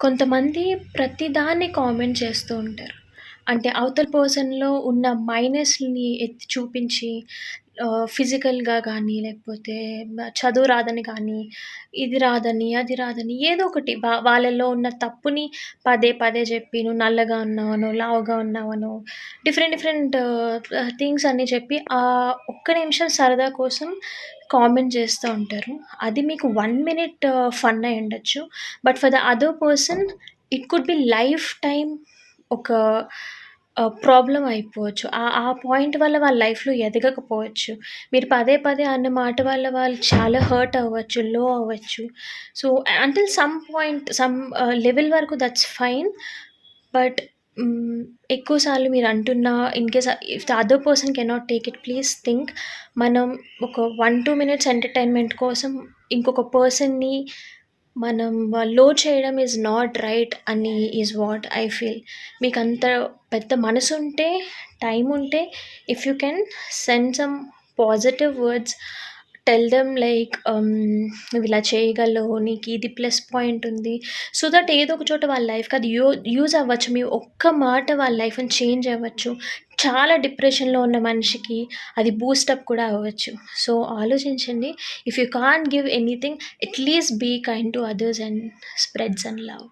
కొంతమంది ప్రతిదాన్ని కామెంట్ చేస్తూ ఉంటారు. అంటే అవతల పర్సన్‌లో ఉన్న మైనస్‌ని ఎత్తి చూపించి ఆహ్, ఫిజికల్‌గా గానీ, లేకపోతే మ చదువు రాదని కానీ ఇది రాదని, అది రాదని ఏదో ఒకటి వా వాళ్ళలో ఉన్న తప్పుని పదే పదే చెప్పి, "నువ్వు నల్లగా ఉన్నావనో, లావుగా ఉన్నావనో" డిఫరెంట్ డిఫరెంట్ ఆహ్, థింగ్స్ అన్నీ చెప్పి ఆ ఒక్క నిమిషం సరదా కోసం కామెంట్ చేస్తూ ఉంటారు. అది మీకు వన్ మినిట్ ఫన్ అయి ఉండొచ్చు but for the other person it could be life time ఒక uh, ప్రాబ్లం ప్రాబ్లమ్ అయిపోవచ్చు. ఆ ఆ పాయింట్ వల్ల వాళ్ళ లైఫ్‌లో ఎదగకపోవచ్చు. మీరు పదే పదే అన్న మాట వల్ల వాళ్ళు చాలా హర్ట్ అవ్వచ్చు, లో అవ్వచ్చు. So, until some point some level వరకు దట్స్ ఫైన్. బట్ ఎక్కువసార్లు మీరు అంటున్న in case if the other person cannot take it please think మనం ఒక 1, 2 మినిట్స్ ఎంటర్‌టైన్‌మెంట్ కోసం ఇంకొక పర్సన్‌ని మనం లో చేయడం ఈజ్ నాట్ రైట్ అని ఈస్ వాట్ ఐ ఫీల్. మీకు అంత పెద్ద మనసు ఉంటే టైం ఉంటే if you can send some positive words tell them like hmm, ఇలా చేయగలవు. నీకు ఇది ప్లస్ పాయింట్ ఉంది." సో దట్ ఏదో ఒక చోట వాళ్ళ లైఫ్‌కి అది యూ యూజ్ అవ్వచ్చు. మీ ఒక్క మాట వాళ్ళ లైఫ్‌ని చేంజ్ అవ్వచ్చు. చాలా డిప్రెషన్‌లో ఉన్న మనిషికి అది బూస్టప్ కూడా అవ్వచ్చు. సో, ఆలోచించండి. If you can't give anything at least be kind to others and spreads and love.